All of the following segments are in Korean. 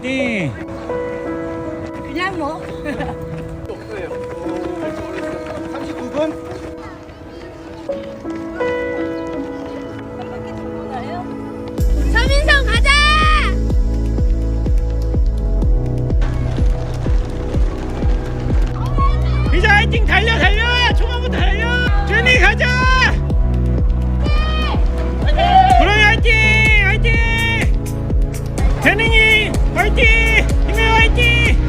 화이팅! 그냥 뭐? 39분? 재능이 화이팅! 김혜 화이팅!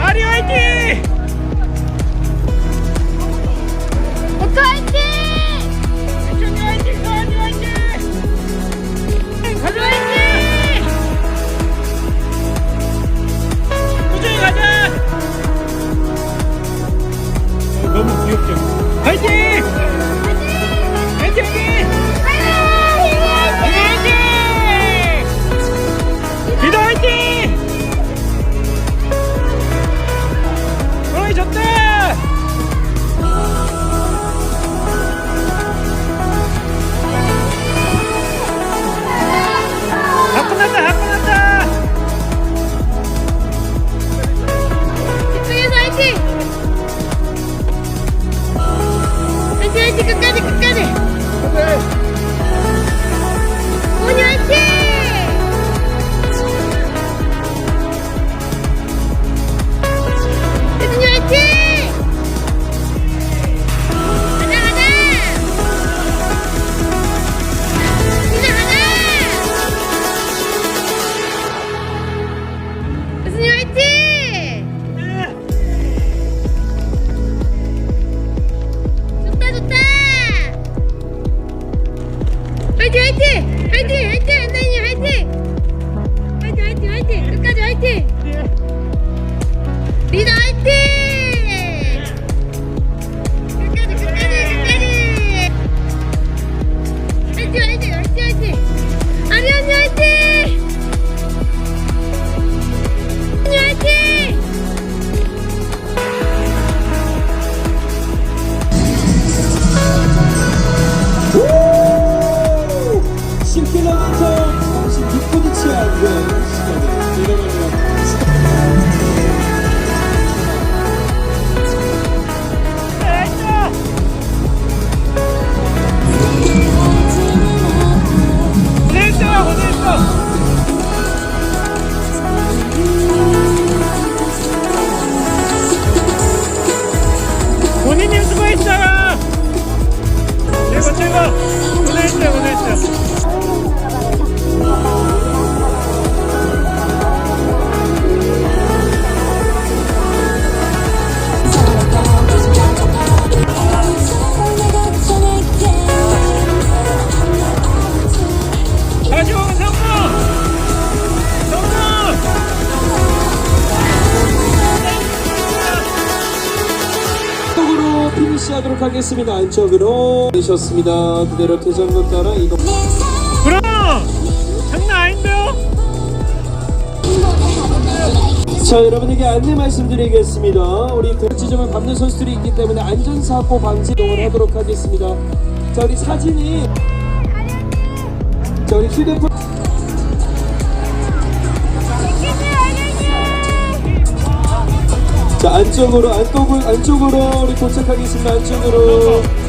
아리 화이팅! Congratulations. 피니시하도록 하겠습니다. 안쪽으로 되셨습니다. 그대로 대전로 따라 이동. 브라! 장난 아닌데요? 자 여러분에게 안내 말씀드리겠습니다. 우리 지점을 밟는 선수들이 있기 때문에 안전사고 방지 동을 하도록 하겠습니다. 자 우리 사진이 자 우리 휴대폰 자 안쪽으로 안쪽으로 안쪽으로 우리 도착하겠습니다. 안쪽으로.